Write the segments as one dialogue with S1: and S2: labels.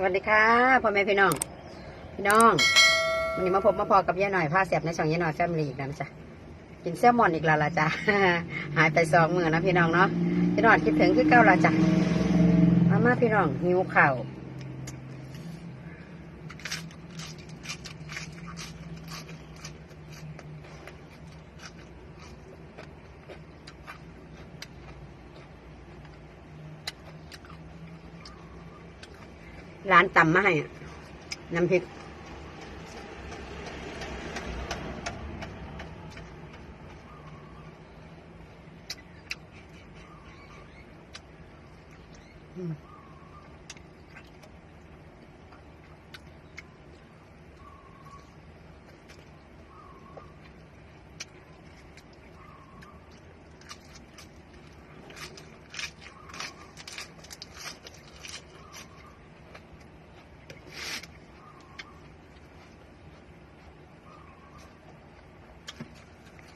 S1: สวัสดีค่ะพ่อแม่พี่น้อง พี่น้องวันนี้มาพบมาพอกับย่าหน่อยผ้าเสียบในช่องย่าหน่อยแฟมิลี่อีกแล้วจ้ะกินแซลมอนอีกแล้วละจ้ะหายไปสองมือนะพี่น้องเนาะพี่น้องคิดถึงคือเก้าละจ้ะมามาพี่น้องหิวข่าว ร้านตำมาให้น้ำพริก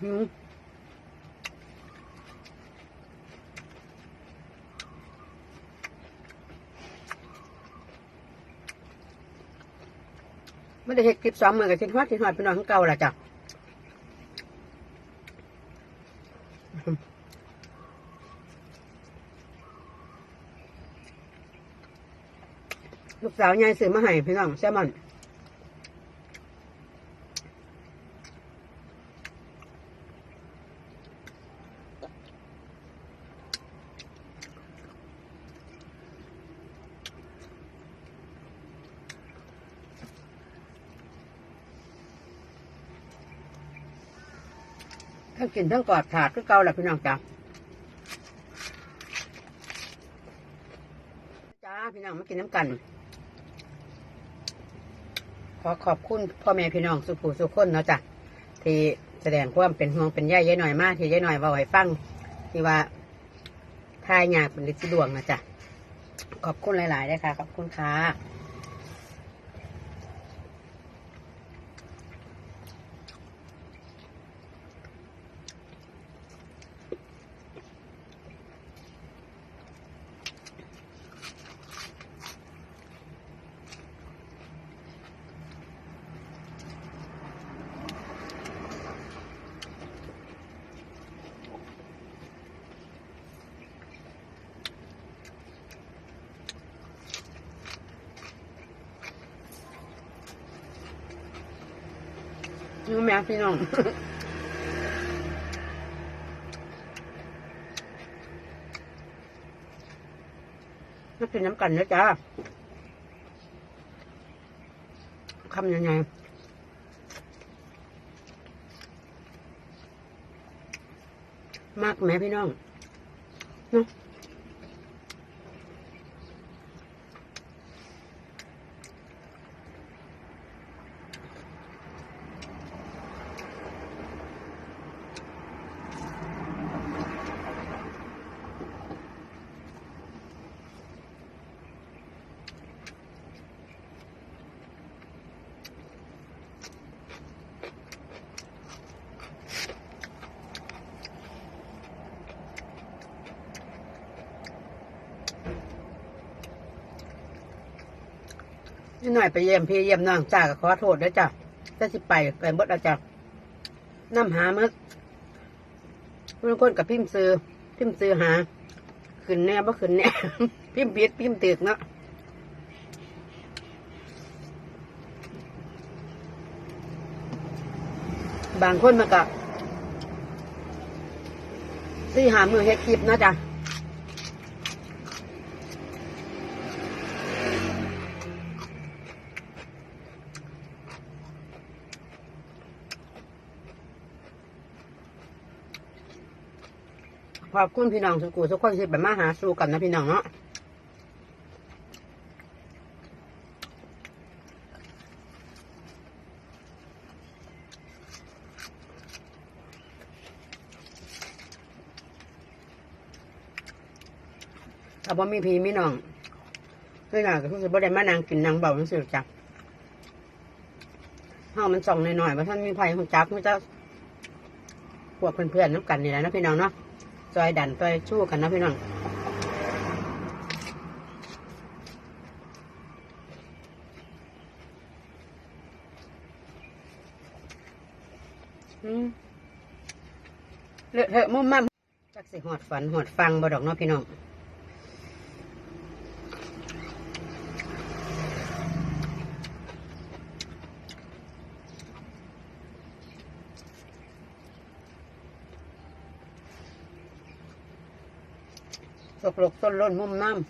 S1: ไม่ได้เห็ดคลิปสองมือกับคิดฮอดคิดฮอดพี่น้องของเก่าละจ้ะลูกสาวยายซื้อมาให้พี่น้องแซลมอน ทั้งกินทั้งกอดถาดก็เก่าแหละพี่น้องจ้าจ้าพี่น้องมากินน้ำกัน ขอขอบคุณพ่อแม่พี่น้องสุภูสุคนเนาะจ้ะที่แสดงความเป็นห่วงเป็นใยยายหน่อยมากที่ยายหน่อยว่าให้ฟังที่ว่าทายยากเป็นฤทธิ์ดวงนะจ้ะขอบคุณหลายๆเลยค่ะ ขอบคุณค่ะ นี่แม่พี่น้องมากินน้ำกันนะจ้าคำยังไงมากไหมพี่น้องเนาะ นี่หน่อยไปเยี่ยมพี่เยี่ยมน้องจ้าก็ขอโทษด้วยจ้ะถ้าสิไปไปบดอาจ้ะน้ำหาเมื่อบางคนกับพิมพ์ซื้อพิมพ์ซื้อหา ขึ้นแน่บ่ขึ้นแน่พิมพ์ผิดพิมพ์ตึกเนาะบางคนมันก็ซื้อหามือเฮ็ดคลิปนะจ้ะ ขอบคุณพี่น้องสุกูทุกคนที่แบบมาหาสู่กันนะพี่น้องเนาะถ้าบ่มีพี่มีน้องพี่น้องก็คือบ่ได้มานั่งกินนั่งเบาจังซี่จ้ะเฮามันส่องหน่อยๆว่าท่านมีไผของจักมันจะพวกเพื่อนๆน้ำกันนี่แหละนะพี่น้องเนาะ ซอยดันซอยชู้กันนะพี่น้องเลอะเหอะมุ่มมั่มจักสิหอดฝันหอดฟังบ่ดอกเนาะพี่น้อง ตกลกต้นล้นมุ่มน้ำ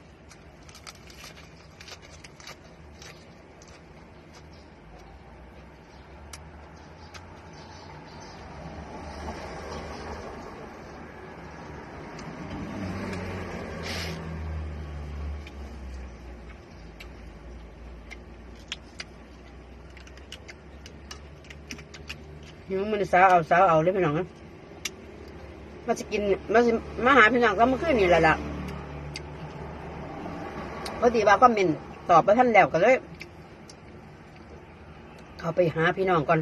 S1: ยังมันสาวเอาสาวเอาเลยพี่น้องนะมาจะกินมาสิมาหาพี่น้องก็มื่อคืนนี่แหละล่ะ พอดีว่าก็เมนตอบไปท่านแล้วก็เลย เขาไปหาพี่น้องก่อน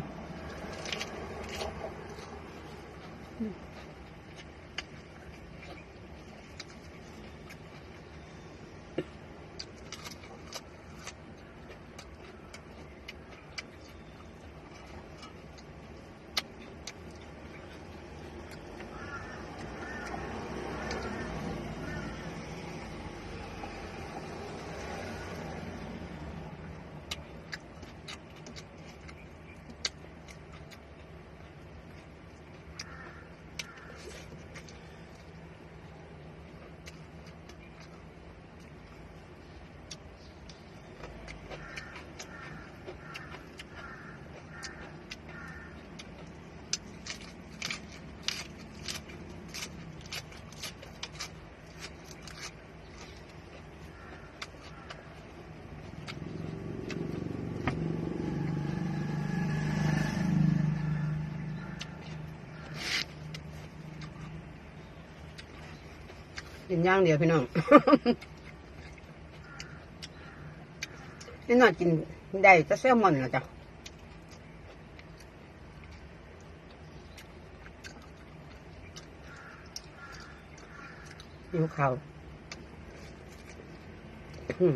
S1: กินย่างเดียวพี่น้องนี่น่ากินได้จะแซลมอนนะจ๊ะหิวข้าวอืม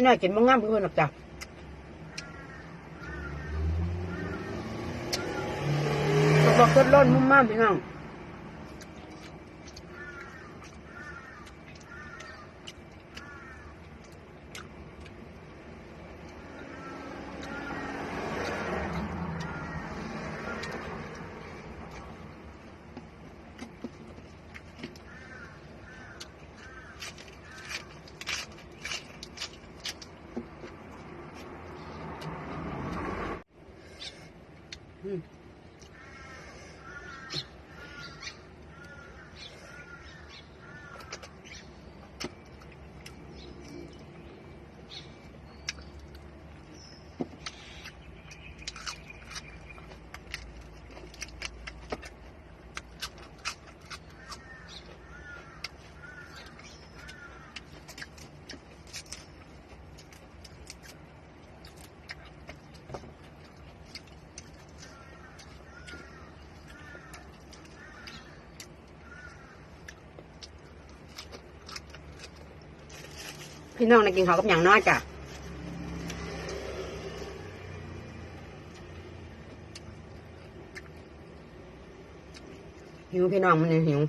S1: พี่น้อยกินมังงามเพื่อนหรอกจ้ะตกบอกต้นร่นมุ่มม่ามพี่น้อง พี่น้องได้กินข้าวกับอย่างน้อยจ้ะหิวพี่น้องมันยังหิว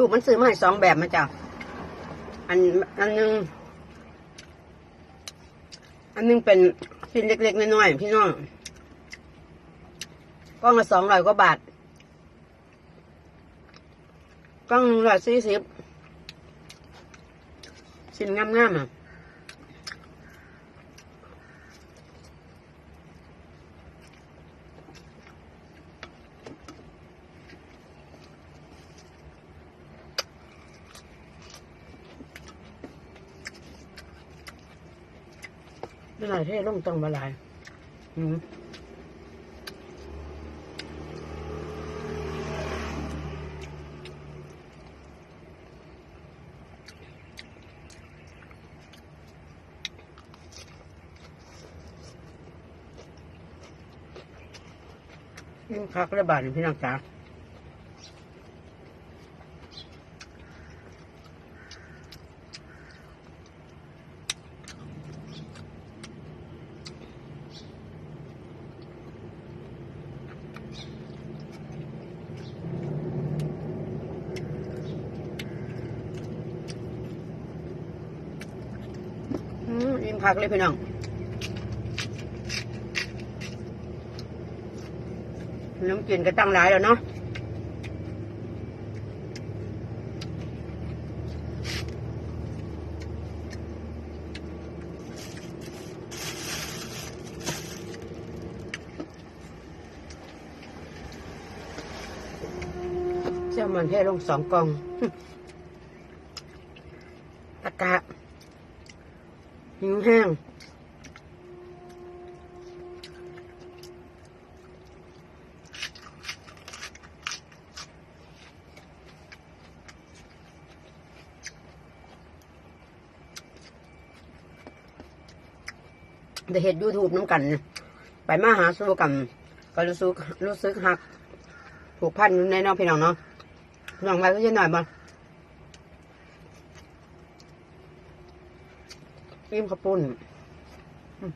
S1: ลูกมันซื้อมาให้สองแบบมาจ้ะอันอันหนึง อันหนึงเป็นชิ้นเล็กๆน้อยๆพี่น้องกล้องละสองร้อยกว่าบาทกล้องหนึ่งร้อยสี่สิบชิ้นงามๆอะ ไม่ไรเท่ลงตรงบหลายอืมยิ่งพักระบาดนี่พี่น้องจ๋าอื คักเลยพี่น้องน้ำกินก็ตั้งหลายแล้วเนาะเจ้ามันเทลงสองกล่อง ตะกะหิว แห้งได้เห็นยูทูบน้ำกัน ไปมาหาสู้กัน ก็รู้สึกรู้สึกหักผูกพันอยู่ในน้องพี่น้องเนาะน้องไปก็จะหน่อยบ่ อิ่มข้าวปุ้นอืม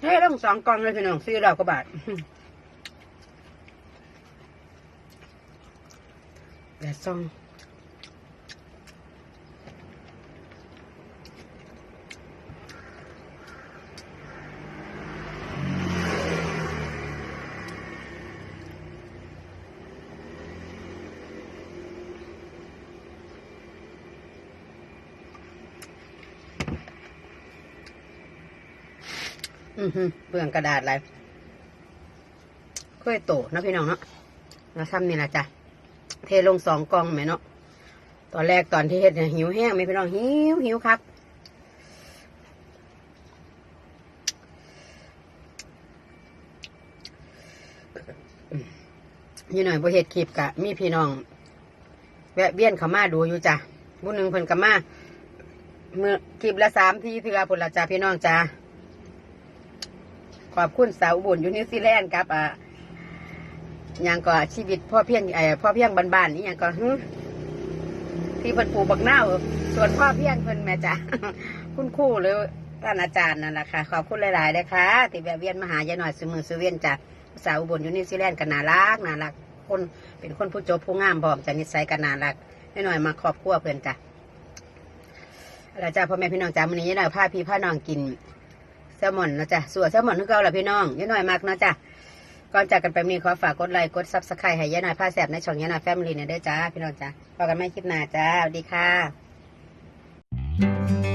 S1: เฮ้ต้องสองกล่องเลยพี่น้องซื้อเราก็บาท แต่ซองอือหือเปลืองกระดาษอะไรค่อยโตนะพี่น้องเนาะแล้วซ้ำนี่แหละจ้ะ เทลงสองกองไหมเนาะตอนแรกตอนที่เฮ็ดเนี่ยหิวแห้งไหมพี่น้องหิวหิวครับนี่หน่อยพอเฮ็ดคลิปกะ มีพี่น้อง แวะเวียนเขามาดูอยู่จ้ะบุญหนึ่งเพิ่นก็มาเมื่อคลิปละสามทีเถื่อพุ่นละจ้าพี่น้องจ้าขอบคุณสาวบุญอยู่นิวซีแลนด์ครับอะ ยังก็ชีวิตพ่อเพียงไอ้พ่อเพียงบ้านๆนี่ยังก็หึที่เพิ่นปลูกบักเน่าส่วนพ่อเพียงเพิ่นแม่จ้ะคุณครูหรือท่านอาจารย์นั่นแหละค่ะขอบคุณหลายๆเลยค่ะที่แวะเวียนมาหายายหน่อยสมือสเวียนจ้ะสาวอุบลอยู่นิวซีแลนด์กันน่ารักน่ารักคนเป็นคนผู้จบผู้งามพร้อมจะนิสัยกันน่ารักยายหน่อยมาครอบครัวเพิ่อนจ้ะแล้วจ้ะพ่อแม่พี่น้องจ้ะมื้อนี้ยายหน่อยพาพี่พาน้องกินแซลมอนนะจ้ะส่วนแซลมอนคือเก่าละพี่น้องยายหน่อยมากนะจ้ะ ก่อนจากกันไปมีขอฝากกดไลค์กดซับสไครต์ให้ยายหน่อยผ้าแสบในช่องยายหน่อยแฟมิลี่เนี่ยด้วยจ้าพี่น้องจ้าพบกันไม่คลิปหน้าจ้าสวัสดีค่ะ